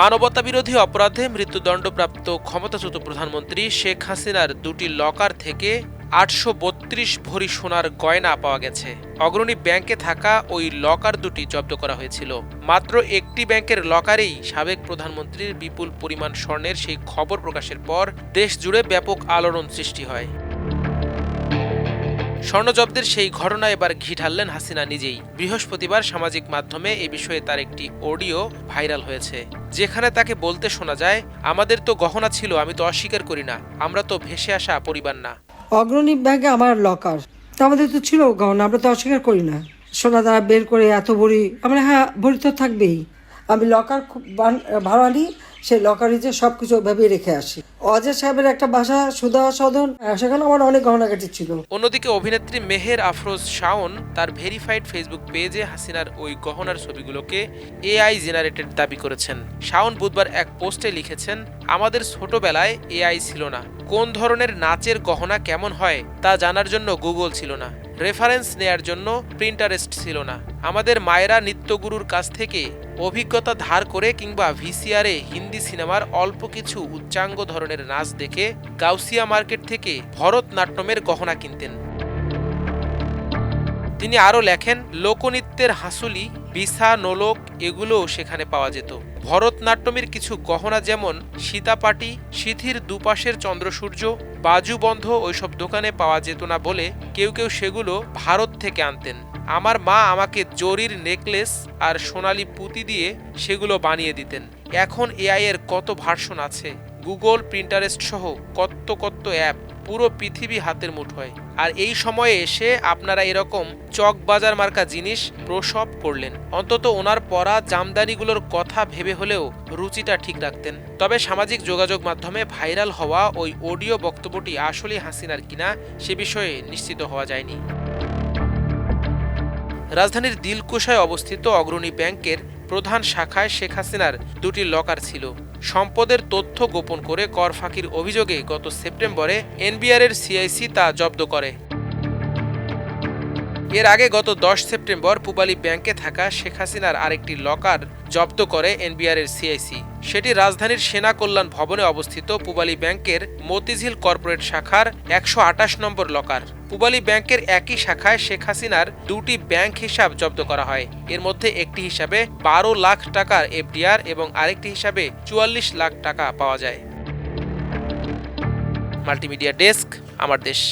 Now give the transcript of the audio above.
মানবতাবিরোধী অপরাধে মৃত্যুদণ্ডপ্রাপ্ত ক্ষমতাচ্যুত প্রধানমন্ত্রী শেখ হাসিনার দুটি লকার থেকে আটশো বত্রিশ ভরি সোনার গয়না পাওয়া গেছে। অগ্রণী ব্যাংকে থাকা ওই লকার দুটি জব্দ করা হয়েছিল। মাত্র একটি ব্যাংকের লকারেই সাবেক প্রধানমন্ত্রীর বিপুল পরিমাণ স্বর্ণের সেই খবর প্রকাশের পর দেশ জুড়ে ব্যাপক আলোড়ন সৃষ্টি হয়। স্বর্ণজব্দের সেই ঘটনায় এবার ঘি ঢাললেন হাসিনা নিজেই। বৃহস্পতিবার সামাজিক মাধ্যমে এ বিষয়ে তার একটি অডিও ভাইরাল হয়েছে। যেখানে তাকে বলতে শোনা যায়, আমাদের তো গহনা ছিল, আমি তো অস্বীকার করি না। আমরা তো ভেসে আসা পরিবার না। অগ্রণী ব্যাগে আমার লকার। তা আমাদের তো ছিল গহনা, আমরা তো অস্বীকার করি না। সোনা দ্বারা বের করে এত ভরি, আমরা হ্যাঁ ভরি তো থাকবেই। আমি লকার খুব নিই সেই লকারে যে সব কিছু ওইভাবেই রেখে আসি। অজয় সাহেবের একটা বাসা, সুধা, সদন সেখানে আমার অনেক গহনাগাটি ছিল। অন্যদিকে অভিনেত্রী মেহের আফরোজ শাওন তার ভেরিফাইড ফেসবুক পেজে হাসিনার ওই গহনার ছবিগুলোকে এআই জেনারেটেড দাবি করেছেন। শাওন বুধবার এক পোস্টে লিখেছেন, আমাদের ছোটবেলায় এআই ছিল না। কোন ধরনের নাচের গহনা কেমন হয় তা জানার জন্য গুগল ছিল না। রেফারেন্স নেয়ার জন্য প্রিন্টারেস্ট ছিল না। আমাদের মায়েরা নৃত্যগুরুর কাছ থেকে অভিজ্ঞতা ধার করে কিংবা ভিসিআরে হিন্দি সিনেমার অল্প কিছু উচ্চাঙ্গ ধরনের নাচ দেখে গাউসিয়া মার্কেট থেকে ভরতনাট্যমের গহনা কিনতেন। তিনি আরও লেখেন, লোকনৃত্যের হাসুলি বিসা নোলক এগুলোও সেখানে পাওয়া যেত। ভরতনাট্যমের কিছু গহনা যেমন সীতাপাটি, সিথির দুপাশের চন্দ্রসূর্য, বাজুবন্ধ ওইসব দোকানে পাওয়া যেত না বলে কেউ কেউ সেগুলো ভারত থেকে আনতেন। আমার মা আমাকে জরির নেকলেস আর সোনালি পুঁতি দিয়ে সেগুলো বানিয়ে দিতেন। এখন এআই এর কত ভার্সন আছে? গুগল প্রিন্টারেস্ট সহ কত কত অ্যাপ। পুরো পৃথিবী হাতের মুঠোয় আর এই সময়ে এসে আপনারা এরকম চক বাজার মার্কা জিনিস প্রসব করলেন। অন্তত ওনার পরা জামদানিগুলোর কথা ভেবে হলেও রুচিটা ঠিক রাখতেন। তবে সামাজিক যোগাযোগ মাধ্যমে ভাইরাল হওয়া ওই অডিও বক্তব্যটি আসলে হাসিনার কিনা সে বিষয়ে নিশ্চিত হওয়া যায়নি। রাজধানীর দিলকুশায় অবস্থিত অগ্রণী ব্যাংকের প্রধান শাখায় শেখ হাসিনার দুটি লকার ছিল। সম্পদের তথ্য গোপন করে কর ফাঁকির অভিযোগে গত সেপ্টেম্বরে এনবিআরের সিআইসি তা জব্দ করে। এর আগে গত দশ সেপ্টেম্বর পুবালী ব্যাংকে থাকা শেখ হাসিনার আরেকটি লকার জব্দ করে এনবিআর এর সিআইসি। সেটি রাজধানীর সেনা কল্যাণ ভবনে অবস্থিত পুবালী ব্যাংকের মতিঝিল কর্পোরেট শাখার একশো আটাশ নম্বর লকার। পুবালী ব্যাংকের একই শাখায় শেখ হাসিনার দুটি ব্যাংক হিসাব জব্দ করা হয়। এর মধ্যে একটি হিসাবে বারো লাখ টাকার এফডিআর এবং আরেকটি হিসাবে চুয়াল্লিশ লাখ টাকা পাওয়া যায়। মাল্টিমিডিয়া ডেস্ক, আমার দেশ।